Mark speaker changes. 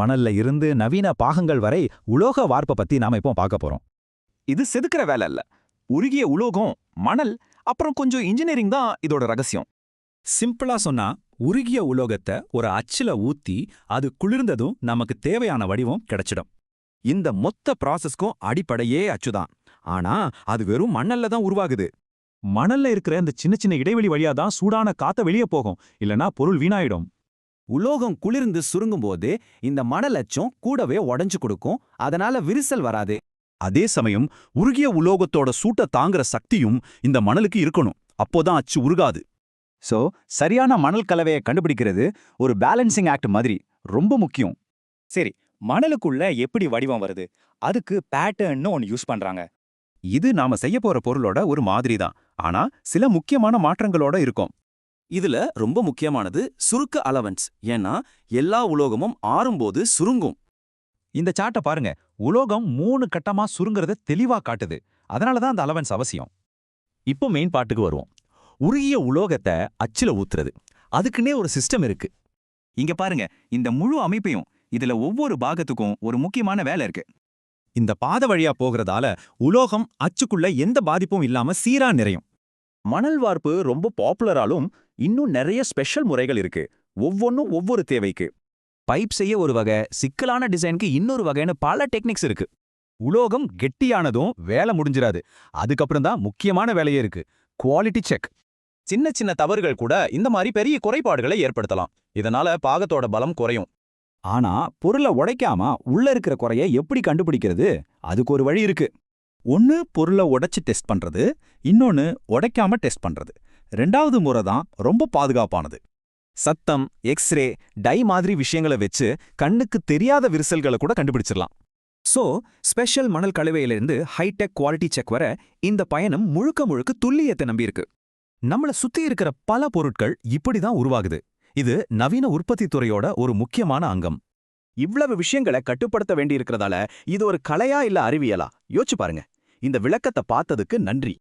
Speaker 1: மணல்ல இருந்து நவீன பாகங்கள் வரை உலோக வார்ப்பை பத்தி நாம இப்போ பார்க்க போறோம்.
Speaker 2: இது செதுக்கிற வேலை இல்ல உருகிய உலோகம் மணல் அப்புறம் கொஞ்சம் இன்ஜினியரிங் தான் இதோட ரகசியம்.
Speaker 1: சிம்பிளா சொன்னா உருகிய உலோகத்தை ஒரு அச்சுல ஊத்தி அது குளிர்ந்ததும் நமக்கு தேவையான வடிவம் கிடைச்சிடும்.
Speaker 3: இந்த மொத்த ப்ராசஸ்க்கும் அடிப்படையே அச்சுதான் ஆனா அது வெறும் மண்ணல்ல தான் உருவாகுது.
Speaker 1: மணல்ல இருக்கிற அந்த சின்ன சின்ன இடைவெளி வழியா தான் சூடான காத்த வெளியே போகும். இல்லனா பொருள் வீணாயிடும்.
Speaker 4: உலோகம் குளிர்ந்து சுருங்கும்போது இந்த மணல் அச்சும் கூடவே உடைஞ்சு கொடுக்கும். அதனால விரிசல் வராது.
Speaker 5: அதே சமயம் உருகிய உலோகத்தோட சூட்ட தாங்குற சக்தியும் இந்த மணலுக்கு இருக்கணும். அப்போதான் அச்சு உருகாது.
Speaker 6: சோ சரியான மணல் கலவையை கண்டுபிடிக்கிறது ஒரு பேலன்சிங் ஆக்ட் மாதிரி. ரொம்ப முக்கியம்.
Speaker 7: சரி மணலுக்குள்ள எப்படி வடிவம் வருது? அதுக்கு பேட்டர்ன்னு ஒன்னு யூஸ் பண்றாங்க.
Speaker 5: இது நாம செய்ய போற பொருளோட ஒரு மாதிரி தான் ஆனா சில முக்கியமான மாற்றங்களோட இருக்கும்.
Speaker 3: இதுல ரொம்ப முக்கியமானது சுருக்க அலவன்ஸ் ஏன்னா எல்லா உலோகமும் ஆறும்போது சுருங்கும்.
Speaker 1: இந்த சாட்டை பாருங்க. உலோகம் மூணு கட்டமா சுருங்குறத தெளிவா காட்டுது. அதனால தான் அந்த அலவன்ஸ் அவசியம்.
Speaker 8: இப்போ மெயின் பாட்டுக்கு வருவோம். உருகிய உலோகத்தை அச்சுல ஊத்துறது. அதுக்குன்னே ஒரு சிஸ்டம் இருக்கு.
Speaker 2: இங்க பாருங்க. இந்த முழு அமைப்பையும் இதுல ஒவ்வொரு பாகத்துக்கும் ஒரு முக்கியமான வேலை இருக்கு.
Speaker 1: இந்த பாதை வழியா போகிறதால உலோகம் அச்சுக்குள்ள எந்த பாதிப்பும் இல்லாம சீரா நிறையும்.
Speaker 8: மணல் வார்ப்பு ரொம்ப பாப்புலராலும் இன்னும் நிறைய ஸ்பெஷல் முறைகள் இருக்கு. ஒவ்வொன்றும் ஒவ்வொரு தேவைக்கு.
Speaker 4: பைப் செய்ய ஒரு வகை சிக்கலான டிசைனுக்கு இன்னொரு வகைன்னு பல டெக்னிக்ஸ் இருக்கு.
Speaker 1: உலோகம் கெட்டியானதும் வேலை முடிஞ்சிராது. அதுக்கப்புறம் தான் முக்கியமான வேலையே இருக்கு. Quality check.
Speaker 8: சின்ன சின்ன தவறுகள் கூட இந்த மாதிரி பெரிய குறைபாடுகளை ஏற்படுத்தலாம். இதனால பாகத்தோட பலம் குறையும்.
Speaker 6: ஆனா பொருளை உடைக்காம உள்ள இருக்கிற குறைய எப்படி கண்டுபிடிக்கிறது? அதுக்கு ஒரு வழி இருக்கு.
Speaker 5: ஒன்னு பொருளை உடைச்சு டெஸ்ட் பண்றது. இன்னொன்னு உடைக்காம டெஸ்ட் பண்றது. ரெண்டாவது முறை தான் ரொம்ப பாதுகாப்பானது.
Speaker 3: சத்தம் எக்ஸ்ரே டை மாதிரி விஷயங்களை வச்சு கண்ணுக்கு தெரியாத விரிசல்களை கூட கண்டுபிடிச்சிடலாம்.
Speaker 4: சோ ஸ்பெஷல் மணல் கலவையிலிருந்து ஹைடெக் குவாலிட்டி செக் வர இந்த பயணம் முழுக்க முழுக்க துல்லியத்தை நம்பியிருக்கு.
Speaker 8: நம்மள சுத்தி இருக்கிற பல பொருட்கள் இப்படி தான் உருவாகுது. இது நவீன உற்பத்தி துறையோட ஒரு முக்கியமான அங்கம்.
Speaker 7: இவ்வளவு விஷயங்களை கட்டுப்படுத்த வேண்டியிருக்கிறதால இது ஒரு கலையா இல்ல அறிவியலா? யோசிச்சு பாருங்க. இந்த விளக்கத்தை பார்த்ததுக்கு நன்றி.